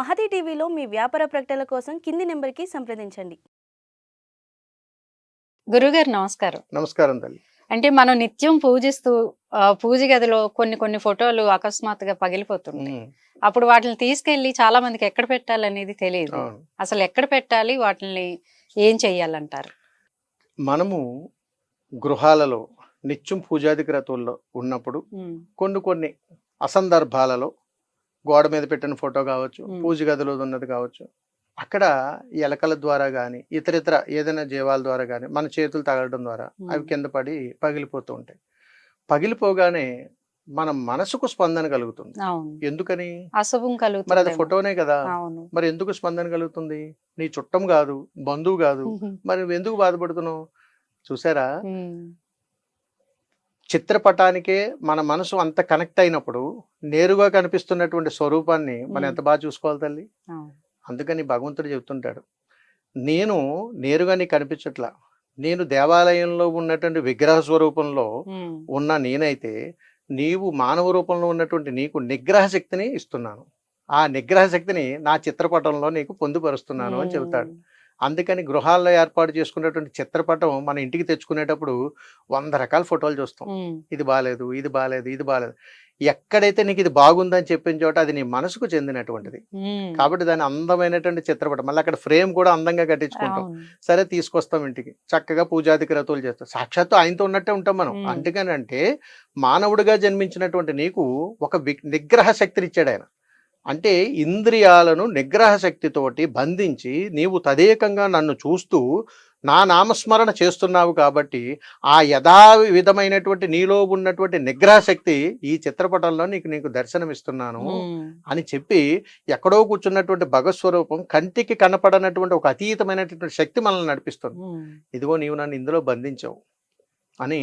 మహతి టీవీలో మీ వ్యాపార ప్రకటనల కోసం కింది నెంబర్కి సంప్రదించండి. గురుగారు నమస్కారం. నమస్కారం తల్లి. అంటే మనం నిత్యం పూజిస్తూ పూజ గదిలో కొన్ని కొన్ని ఫోటోలు అకస్మాత్తుగా పగిలిపోతుంటాయి. ఉమ్, అప్పుడు వాటిని తీసుకెళ్ళి చాలా మందికి ఎక్కడ పెట్టాలనేది తెలియదు. అవును. అసలు ఎక్కడ పెట్టాలి వాటిని ఏం చెయ్యాలంటారు? మనము గృహాలలో నిత్యం పూజాది క్రతువుల్లో ఉన్నప్పుడు కొన్ని కొన్ని అసందర్భాలలో గోడ మీద పెట్టిన ఫోటో కావచ్చు. పూజ గదిలో ఉన్నది కావచ్చు. అక్కడ ఎలకల ద్వారా కానీ ఇతరితర ఏదైనా జీవాల ద్వారా కానీ మన చేతులు తగలడం ద్వారా. అవి కింద పడి పగిలిపోతూ ఉంటాయి. పగిలిపోగానే మన మనసుకు స్పందన కలుగుతుంది. ఎందుకని? అశుభం మరి అది కలుగుతుంది ఫోటోనే కదా. మరి ఎందుకు స్పందన కలుగుతుంది? నీ చుట్టం కాదు బంధువు కాదు. మరి ఎందుకు బాధపడుతున్నావు? చూసారా? చిత్రపటానికే మన మనసు అంత కనెక్ట్ అయినప్పుడు నేరుగా కనిపిస్తున్నటువంటి స్వరూపాన్ని మనం. ఎంత బాగా చూసుకోవాలి తల్లి. అందుకని భగవంతుడు చెబుతుంటాడు నేను నేరుగా నీకు కనిపించట్లా. నేను దేవాలయంలో ఉన్నటువంటి విగ్రహ స్వరూపంలో ఉన్న నేనైతే నీవు మానవ రూపంలో ఉన్నటువంటి నీకు నిగ్రహ శక్తిని ఇస్తున్నాను. ఆ నిగ్రహ శక్తిని నా చిత్రపటంలో నీకు పొందుపరుస్తున్నాను అని చెబుతాడు. అందుకని గృహాల్లో ఏర్పాటు చేసుకున్నటువంటి చిత్రపటం మన ఇంటికి తెచ్చుకునేటప్పుడు వంద రకాల ఫోటోలు చూస్తాం. ఇది బాగాలేదు ఇది బాగాలేదు ఇది బాగాలేదు ఎక్కడైతే నీకు ఇది బాగుందని చెప్పిన చోట అది నీ మనసుకు చెందినటువంటిది. కాబట్టి దాని అందమైనటువంటి చిత్రపటం. మళ్ళీ అక్కడ ఫ్రేమ్ కూడా అందంగా కట్టించుకుంటాం. సరే తీసుకొస్తాం ఇంటికి. చక్కగా పూజాది క్రతువులు చేస్తాం. సాక్షాత్తు ఆయనతో ఉన్నట్టే ఉంటాం మనం. మ్మ్. అందుకనంటే మానవుడిగా జన్మించినటువంటి నీకు ఒక వి- నిగ్రహ శక్తిని ఇచ్చాడు ఆయన. అంటే ఇంద్రియాలను నిగ్రహ శక్తితోటి బంధించి నీవు తదేకంగా నన్ను చూస్తూ నా నామస్మరణ చేస్తున్నావు కాబట్టి ఆ యథా విధమైనటువంటి నీలో ఉన్నటువంటి నిగ్రహ శక్తి ఈ చిత్రపటంలో నీకు నీకు దర్శనమిస్తున్నాను అని చెప్పి ఎక్కడో కూర్చున్నటువంటి భగస్వరూపం కంటికి కనపడనటువంటి ఒక అతీతమైనటువంటి శక్తి మనల్ని నడిపిస్తుంది. ఇదిగో నీవు నన్ను ఇందులో బంధించావు అని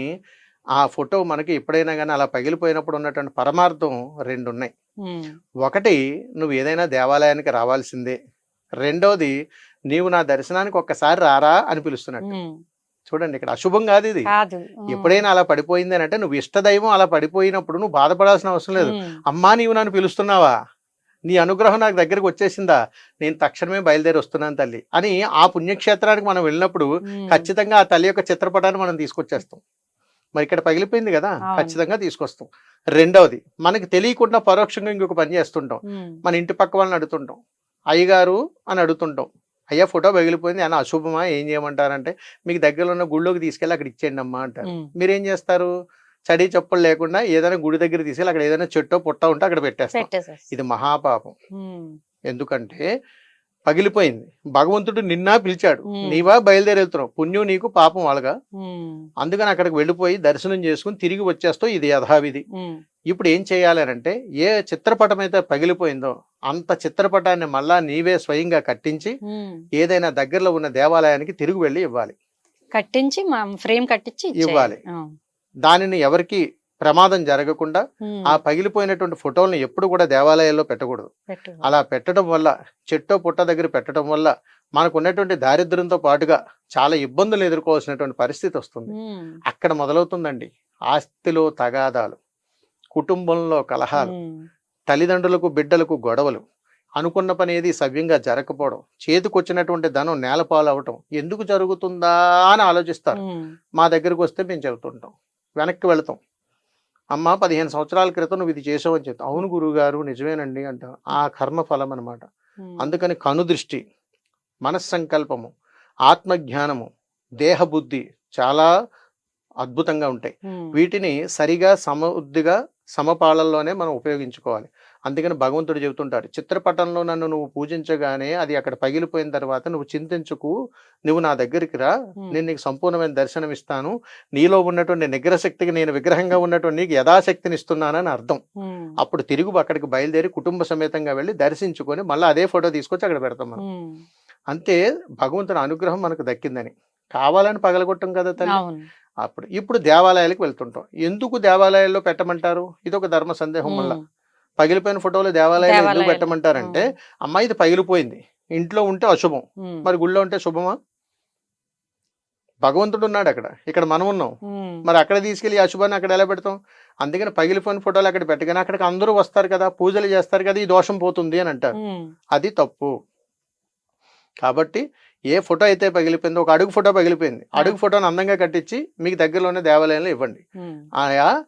ఆ ఫోటో మనకి ఎప్పుడైనా కానీ అలా పగిలిపోయినప్పుడు ఉన్నటువంటి పరమార్థం రెండు ఉన్నాయి ఒకటి నువ్వు ఏదైనా దేవాలయానికి రావాల్సిందే. రెండోది నీవు నా దర్శనానికి ఒక్కసారి రారా అని పిలుస్తున్నట్టు. చూడండి ఇక్కడ అశుభం కాదు ఇది. ఎప్పుడైనా అలా పడిపోయింది అని అంటే నువ్వు ఇష్టదైవం అలా పడిపోయినప్పుడు నువ్వు బాధపడాల్సిన అవసరం లేదు. అమ్మా నీవు నన్ను పిలుస్తున్నావా? నీ అనుగ్రహం నాకు దగ్గరికి వచ్చేసిందా? నేను తక్షణమే బయలుదేరి వస్తున్నాను తల్లి అని ఆ పుణ్యక్షేత్రానికి మనం వెళ్ళినప్పుడు ఖచ్చితంగా ఆ తల్లి యొక్క చిత్రపటాన్ని మనం తీసుకొచ్చేస్తాం. మరి ఇక్కడ పగిలిపోయింది కదా. ఖచ్చితంగా తీసుకొస్తాం. రెండవది మనకి తెలియకుండా పరోక్షంగా ఇంకొక పని చేస్తుంటాం. మన ఇంటి పక్క వాళ్ళని అడుగుతుంటాం. అయ్యగారు అని అడుగుతుంటాం. అయ్యా ఫోటో పగిలిపోయింది అని అశుభమా? ఏం చేయమంటారంటే మీకు దగ్గరలో ఉన్న గుళ్ళోకి తీసుకెళ్ళి అక్కడ ఇచ్చేయండి అమ్మా అంటారు. మీరేం చేస్తారు? చడి చెప్పులు లేకుండా ఏదైనా గుడి దగ్గర తీసుకెళ్ళి అక్కడ ఏదైనా చెట్టో పుట్ట ఉంటే అక్కడ పెట్టేస్తాం. ఇది మహాపాపం. ఎందుకంటే పగిలిపోయింది. భగవంతుడు నిన్నా పిలిచాడు. నీవా బయలుదేరి వెళ్తున్నావు పుణ్యం నీకు పాపం వాళ్ళగా. అందుకని అక్కడికి వెళ్ళిపోయి దర్శనం చేసుకుని తిరిగి వచ్చేస్తావు. ఇది యథావిధి. ఇప్పుడు ఏం చేయాలి అని అంటే ఏ చిత్రపటం అయితే పగిలిపోయిందో అంత చిత్రపటాన్ని మళ్ళా నీవే స్వయంగా కట్టించి. ఏదైనా దగ్గరలో ఉన్న దేవాలయానికి తిరిగి వెళ్ళి ఇవ్వాలి. కట్టించి ఫ్రేమ్ కట్టించి. ఇవ్వాలి. దానిని ఎవరికి ప్రమాదం జరగకుండా ఆ పగిలిపోయినటువంటి ఫోటోలను ఎప్పుడు కూడా దేవాలయాల్లో పెట్టకూడదు. పెట్టు. అలా పెట్టడం వల్ల చెట్టో పుట్ట దగ్గర పెట్టడం వల్ల మనకు ఉన్నటువంటి దారిద్ర్యంతో పాటుగా చాలా ఇబ్బందులు ఎదుర్కోవాల్సినటువంటి పరిస్థితి వస్తుంది. అక్కడ మొదలవుతుందండి ఆస్తిలో తగాదాలు కుటుంబంలో కలహాలు తల్లిదండ్రులకు బిడ్డలకు గొడవలు అనుకున్న పని ఏది సవ్యంగా జరగకపోవడం చేతికొచ్చినటువంటి ధనం నేలపాలు అవటం ఎందుకు జరుగుతుందా అని ఆలోచిస్తారు. మా దగ్గరకు వస్తే మేము చెబుతుంటాం వెనక్కి వెళతాం. అమ్మ పదిహేను సంవత్సరాల క్రితం నువ్వు ఇది చేసావు అని చెప్తాం అవును గురువుగారు నిజమేనండి అంటాం. ఆ కర్మ ఫలం అనమాట అందుకని కనుదృష్టి మనస్సంకల్పము ఆత్మజ్ఞానము దేహబుద్ధి చాలా అద్భుతంగా ఉంటాయి. వీటిని సరిగా సమబుద్ధిగా సమపాళల్లోనే మనం ఉపయోగించుకోవాలి. అందుకని భగవంతుడు చెబుతుంటాడు చిత్రపటంలో నన్ను నువ్వు పూజించగానే అది అక్కడ పగిలిపోయిన తర్వాత నువ్వు చింతించుకు నువ్వు నా దగ్గరికి రా నేను నీకు సంపూర్ణమైన దర్శనం ఇస్తాను నీలో ఉన్నటువంటి నిగ్రహ శక్తికి నేను విగ్రహంగా ఉన్నటువంటి నీకు యథాశక్తిని ఇస్తున్నానని అర్థం. అప్పుడు తిరుగు అక్కడికి బయలుదేరి కుటుంబ సమేతంగా వెళ్ళి దర్శించుకొని మళ్ళీ అదే ఫోటో తీసుకొచ్చి అక్కడ పెడతాం మనం. అంతే భగవంతుని అనుగ్రహం మనకు దక్కిందని. కావాలని పగలగొట్టం కదా తల్లి. అప్పుడు ఇప్పుడు దేవాలయాలకు వెళ్తుంటాం. ఎందుకు దేవాలయాల్లో పెట్టమంటారు? ఇది ఒక ధర్మ సందేహం వల్ల పగిలిపోయిన ఫోటోలు దేవాలయాలు ఎందుకు. పెట్టమంటారంటే అమ్మాయి ఇది పగిలిపోయింది. ఇంట్లో ఉంటే అశుభం. మరి గుళ్ళో ఉంటే శుభమా? భగవంతుడు ఉన్నాడు అక్కడ. ఇక్కడ మనం ఉన్నాం. మరి అక్కడ తీసుకెళ్ళి అశుభాన్ని అక్కడ ఎలా పెడతాం? అందుకని పగిలిపోయిన ఫోటోలు అక్కడ పెట్టగానే అక్కడికి అందరూ వస్తారు కదా పూజలు చేస్తారు కదా ఈ దోషం పోతుంది అని అంటారు. అది తప్పు. కాబట్టి ఏ ఫోటో అయితే పగిలిపోయిందో ఒక అడుగు ఫోటో పగిలిపోయింది. అడుగు ఫోటోని అందంగా కట్టించి మీకు దగ్గరలోనే దేవాలయంలో ఇవ్వండి. ఆయా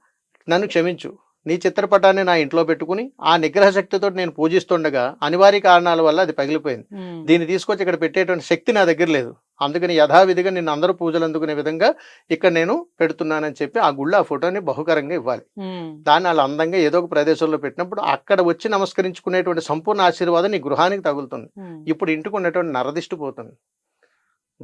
నన్ను క్షమించు. నీ చిత్రపటాన్ని నా ఇంట్లో పెట్టుకుని ఆ నిగ్రహ శక్తితో నేను పూజిస్తుండగా అనివార్య కారణాల వల్ల అది పగిలిపోయింది. దీన్ని తీసుకొచ్చి ఇక్కడ పెట్టేటువంటి శక్తి నా దగ్గర లేదు. అందుకని యథావిధిగా నిన్ను అందరూ పూజలు అందుకునే విధంగా ఇక్కడ నేను పెడుతున్నానని చెప్పి ఆ గుళ్ళో ఆ ఫోటోని బహుకరంగా ఇవ్వాలి. దాన్ని వాళ్ళు అందంగా ఏదో ఒక ప్రదేశంలో పెట్టినప్పుడు అక్కడ వచ్చి నమస్కరించుకునేటువంటి సంపూర్ణ ఆశీర్వాదం నీ గృహానికి తగులుతుంది. ఇప్పుడు ఇంటికి ఉన్నటువంటి నరదిష్టి పోతుంది.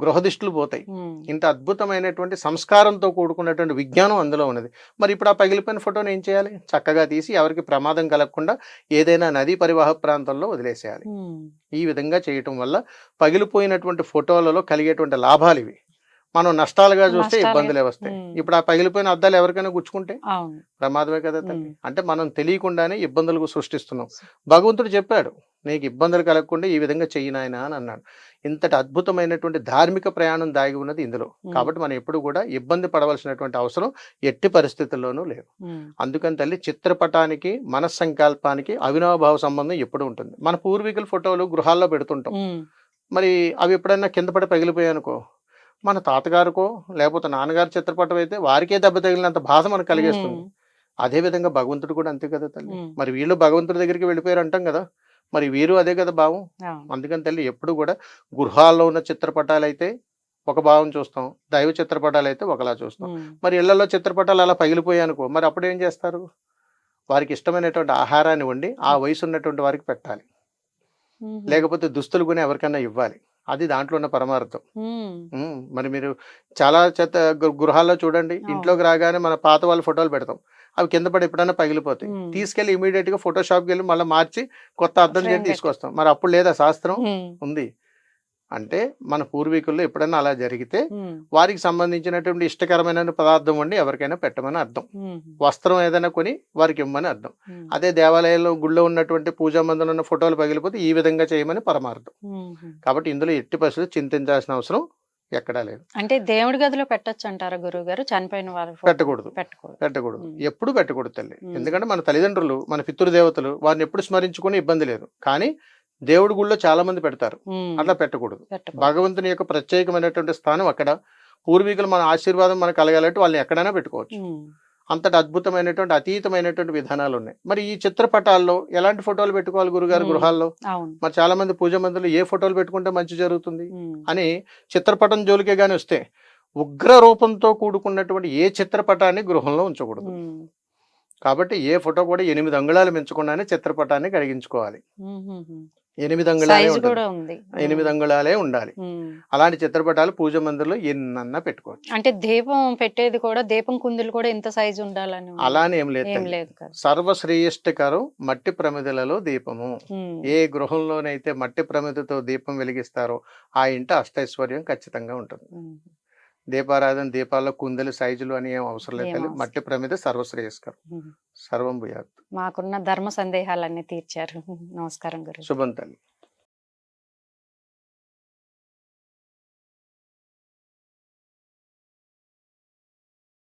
గృహదిష్టులు పోతాయి. ఇంత అద్భుతమైనటువంటి సంస్కారంతో కూడుకున్నటువంటి విజ్ఞానం అందులో ఉన్నది. మరి ఇప్పుడు ఆ పగిలిపోయిన ఫోటోని ఏం చేయాలి? చక్కగా తీసి ఎవరికి ప్రమాదం కలగకుండా ఏదైనా నదీ పరివాహ ప్రాంతంలో వదిలేసేయాలి. ఈ విధంగా చేయటం వల్ల పగిలిపోయినటువంటి ఫోటోలలో కలిగేటువంటి లాభాలు ఇవి. మనం నష్టాలుగా చూస్తే. ఇబ్బందులే వస్తాయి. ఇప్పుడు ఆ పగిలిపోయిన అద్దాలు ఎవరికైనా గుచ్చుకుంటే ప్రమాదమే కదా తల్లి. అంటే మనం తెలియకుండానే ఇబ్బందులకు సృష్టిస్తున్నాం. భగవంతుడు చెప్పాడు నీకు ఇబ్బందులు కలగకుండా ఈ విధంగా చెయ్యి నాయనా అని అన్నాడు. ఇంతటి అద్భుతమైనటువంటి ధార్మిక ప్రయాణం దాగి ఉన్నది ఇందులో. కాబట్టి మనం ఎప్పుడు కూడా ఇబ్బంది పడవలసినటువంటి అవసరం ఎట్టి పరిస్థితుల్లోనూ లేదు. అందుకని తల్లి చిత్రపటానికి మనస్సంకల్పానికి అవినాభావ సంబంధం ఎప్పుడు ఉంటుంది. మన పూర్వీకుల ఫోటోలు గృహాల్లో పెడుతుంటాం. మరి అవి ఎప్పుడైనా కింద పడి పగిలిపోయాయి అనుకో మన తాతగారికో లేకపోతే నాన్నగారి చిత్రపటం అయితే వారికే దెబ్బ తగిలినంత బాధ మనకు కలిగేస్తుంది. అదే విధంగా భగవంతుడు కూడా అంతే కదా తల్లి. మరి వీళ్ళు భగవంతుడి దగ్గరికి వెళ్ళిపోయారు అంటాం కదా. మరి వీరు అదే కదా భావం. అందుకని తల్లి ఎప్పుడు కూడా గృహాల్లో ఉన్న చిత్రపటాలు అయితే ఒక భావం చూస్తాం. దైవ చిత్రపటాలు అయితే ఒకలా చూస్తాం. మరి ఇళ్ళలో చిత్రపటాలు అలా పగిలిపోయాయి అనుకో మరి అప్పుడు ఏం చేస్తారు? వారికి ఇష్టమైనటువంటి ఆహారాన్ని వండి ఆ వయసు ఉన్నటువంటి వారికి పెట్టాలి. లేకపోతే దుస్తులు కొని ఎవరికైనా ఇవ్వాలి. అది దాంట్లో ఉన్న పరమార్థం. మరి మీరు చాలా చెత్త గృ- గృహాల్లో చూడండి. ఇంట్లోకి రాగానే మన పాత వాళ్ళ ఫోటోలు పెడతాం. అవి కింద పడి ఎప్పుడైనా పగిలిపోతాయి. తీసుకెళ్ళి ఇమీడియట్గా ఫోటోషాప్కి వెళ్ళి మళ్ళీ మార్చి కొత్త అర్థం చేసి. తీసుకొస్తాం. మరి అప్పుడు లేదా శాస్త్రం ఉంది. అంటే మన పూర్వీకుల్లో ఎప్పుడైనా అలా జరిగితే వారికి సంబంధించినటువంటి ఇష్టకరమైన పదార్థం వండి ఎవరికైనా పెట్టమని అర్థం. వస్త్రం ఏదైనా కొని వారికి ఇవ్వమని అర్థం. అదే దేవాలయంలో గుళ్ళో ఉన్నటువంటి పూజా మందిరంలో ఉన్న ఫోటోలు పగిలిపోతే ఈ విధంగా చేయమని పరమార్థం. కాబట్టి ఇందులో ఎట్టి పరిస్థితులు చింతించాల్సిన అవసరం ఎక్కడా లేదు. అంటే దేవుడి గదిలో పెట్టొచ్చు అంటారా గురువు గారు చనిపోయిన వారి? పెట్టకూడదు. పెట్టకూడదు. ఎప్పుడు పెట్టకూడదు తల్లి. ఎందుకంటే మన తల్లిదండ్రులు మన పితృదేవతలు వారిని ఎప్పుడు స్మరించుకుని ఇబ్బంది లేదు కానీ దేవుడి గుళ్ళో చాలా మంది పెడతారు. అట్లా పెట్టకూడదు. భగవంతుని యొక్క ప్రత్యేకమైనటువంటి స్థానం అక్కడ. పూర్వీకులు మన ఆశీర్వాదం మనకు కలగాలంటే వాళ్ళని ఎక్కడైనా పెట్టుకోవచ్చు. అంతటి అద్భుతమైనటువంటి అతీతమైనటువంటి విధానాలు ఉన్నాయి మరి ఈ చిత్రపటాల్లో ఎలాంటి ఫోటోలు పెట్టుకోవాలి గురుగారు. గృహాల్లో? మరి చాలా మంది పూజ మందులు ఏ ఫోటోలు పెట్టుకుంటే మంచి జరుగుతుంది? అని చిత్రపటం జోలికే గాని వస్తే ఉగ్ర రూపంతో కూడుకున్నటువంటి ఏ చిత్రపటాన్ని గృహంలో ఉంచకూడదు. కాబట్టి ఏ ఫోటో కూడా ఎనిమిది అంగుళాలు మించకుండానే చిత్రపటాన్ని కడిగించుకోవాలి. ఎనిమిది అంగుళాలే ఉంటుంది. ఎనిమిది అంగుళాలే ఉండాలి. ఉమ్. అలాంటి చిత్రపటాలు పూజ మందిరంలో ఎన్నన్నా పెట్టుకోవచ్చు. అంటే దీపం పెట్టేది కూడా దీపం కుందులు కూడా ఇంత సైజు ఉండాలని. అలానే ఏం లేదు సర్వశ్రేష్ఠకరం మట్టి ప్రమిదలలో దీపము. ఉమ్, ఏ గృహంలోనైతే మట్టి ప్రమిదతో దీపం వెలిగిస్తారో ఆ ఇంట అష్టైశ్వర్యం ఖచ్చితంగా ఉంటుంది. దీపారాధన దీపాల్లో కుందెలు సైజులు అని ఏం అవసరం లేదు. మట్టి ప్రమిద సర్వశ్రేయస్కరం. సర్వం భూయాత్. మాకున్న ధర్మ సందేహాలన్నీ తీర్చారు. నమస్కారం గురు శుభం తల్లి.